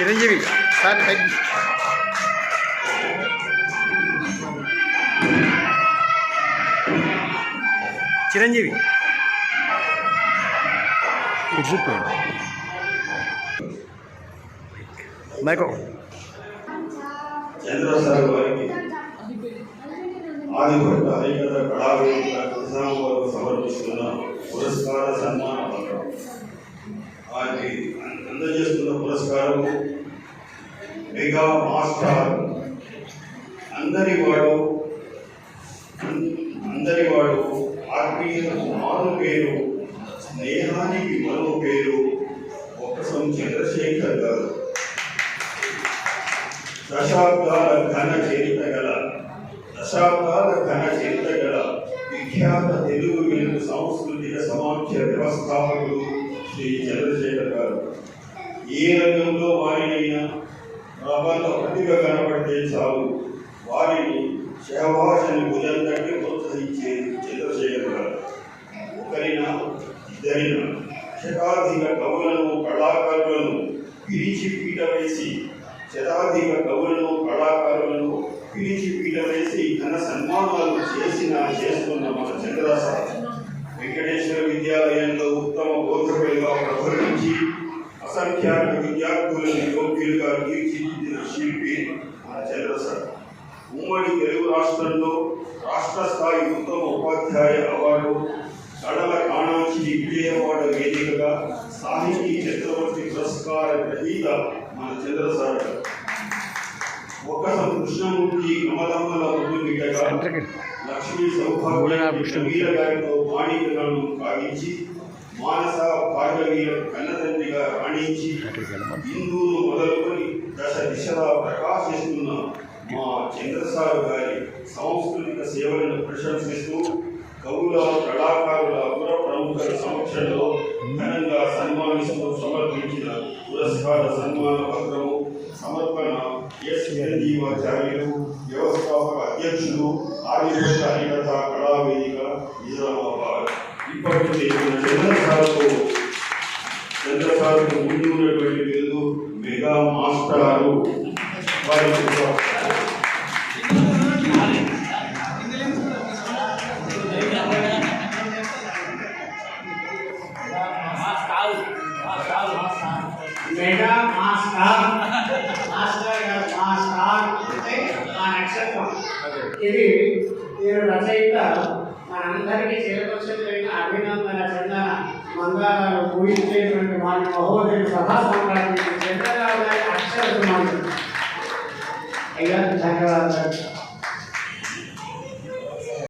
Chiranjeevi sir పైకి చిరంజీవి మైకో చంద్రసారి వారికి ఆదిభట్ట హరికథ కళావేదిక కృష్ణాం వారు సమర్పిస్తున్న పురస్కార సన్మాన పత్రం వారికి అందజేస్తున్న పురస్కారం మెగా మాస్టర్ అందరి వాడు అందరి వాడు ఆత్మీయ మారు పేరు స్నేహానికి మరో పేరు ఒక్కసం చంద్రశేఖర్ గారు. దశాబ్దాల ఘన చరిత్ర గల దశాబ్దాల ఘన చరిత్ర గల విఖ్యాత తెలుగు వెలుగు సాంస్కృతిక సమాఖ్య వ్యవస్థాపకులు శ్రీ చంద్రశేఖర్ గారు. ఏ రంగంలో వారినైనా ప్రబల ప్రతిభ కనబడితే చాలు. వారిని శహవాసని భుజం తట్టి ప్రోత్సహించే చంద్రశేఖర్ గారు. ఒకరినా ఇద్దరినా శతాధిక కవులను కళాకారులను పిలిచి పీట వేసి శతాధిక కవులను కళాకారులను పిలిచి పీట వేసి ఘన సన్మానాలు చేసిన చేస్తున్న మన చంద్రరాస వెంకటేశ్వర విద్యాలయంలో ఉత్తమ మన చంద్రసార్ ఉమ్మడి తెలుగు రాష్ట్రంలో రాష్ట్ర స్థాయి ఉత్తమ ఉపాధ్యాయ అవార్డు కళల కాణాంచి విజయవాడ వేదికగా సాహితీ చక్రవర్తి పురస్కార గ్రహీత మన చంద్రసార్ ఒక ఒక్కసం కృష్ణమూర్తి కమలమ్మల ముద్దుబిడ్డగా లక్ష్మీ మూడన సౌభాగ్య వీర గారితో మాణికలను కావించి మానస భాగవీయ కన్నతండ్రిగా రాణించి హిందువులు మొదలుకొని దిశగా ప్రకాశిస్తున్న మా చంద్రసారు గారి సాంస్కృతిక సేవలను ప్రశంసిస్తూ కవుల కళాకారుల పుర ప్రముఖుల సమక్షంలో ఘనంగా సన్మానిస్తూ సమర్పించిన పురస్కార సన్మాన పత్రము సమర్పణ ఎస్. చిరంజీవాచార్యులు వ్యవస్థాపక అధ్యక్షులు ఆర్యభట్ట హరికథ కళావేదిక నిజామాబాద్. ఇప్పటికే చంద్రసారుకు మెగా మాస్టర్. Master master. అంటే ఆ నక్షత్రం ఇది నేను రచయిత మనందరికీ చేరవలసిన అభినందన చందన మందారాలు పూజించేటువంటి వారి మహోదయ సభా సమ్రాట్ 哎呀，那个。